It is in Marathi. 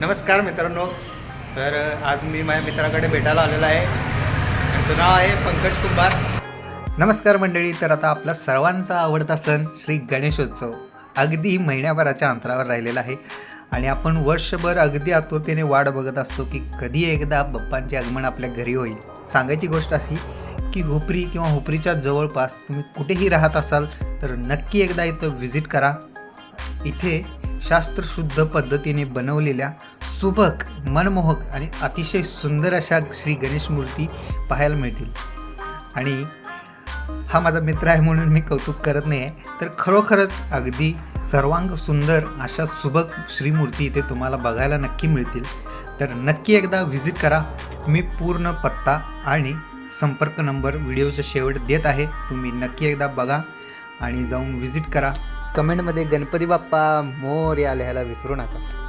नमस्कार मित्रांनो. तर आज मी माझ्या मित्राकडे भेटायला आलेलो आहे. त्यांचं नाव आहे पंकज कुंभार. नमस्कार मंडळी तर आता आपला सर्वांचा आवडता सण श्री गणेशोत्सव. अगदी महिन्याभराच्या अंतरावर राहिलेला आहे. आणि आपण वर्षभर अगदी आतुरतेने वाट बघत असतो की कधी एकदा बाप्पांचे आगमन आपल्या घरी होईल. सांगायची गोष्ट अशी की हुपरी किंवा हुपरीच्या जवळपास तुम्ही कुठेही राहत असाल तर नक्की एकदा इथं व्हिजिट करा. इथे शास्त्रशुद्ध पद्धतीने बनवलेल्या सुबक मनमोहक आणि अतिशय सुंदर अशा श्री गणेश मूर्ती पाहायला मिळतील. आणि हा माझा मित्र आहे म्हणून मी कौतुक करत नाही आहे तर खरोखरच अगदी सर्वांग सुंदर अशा सुबक श्रीमूर्ती इथे तुम्हाला बघायला नक्की मिळतील. तर नक्की एकदा व्हिजिट करा. मी पूर्ण पत्ता आणि संपर्क नंबर व्हिडिओच्या शेवट देत आहे. तुम्ही नक्की एकदा बघा आणि जाऊन व्हिजिट करा. कमेंटमध्ये गणपती बाप्पा मोर या लिहायला विसरू नका.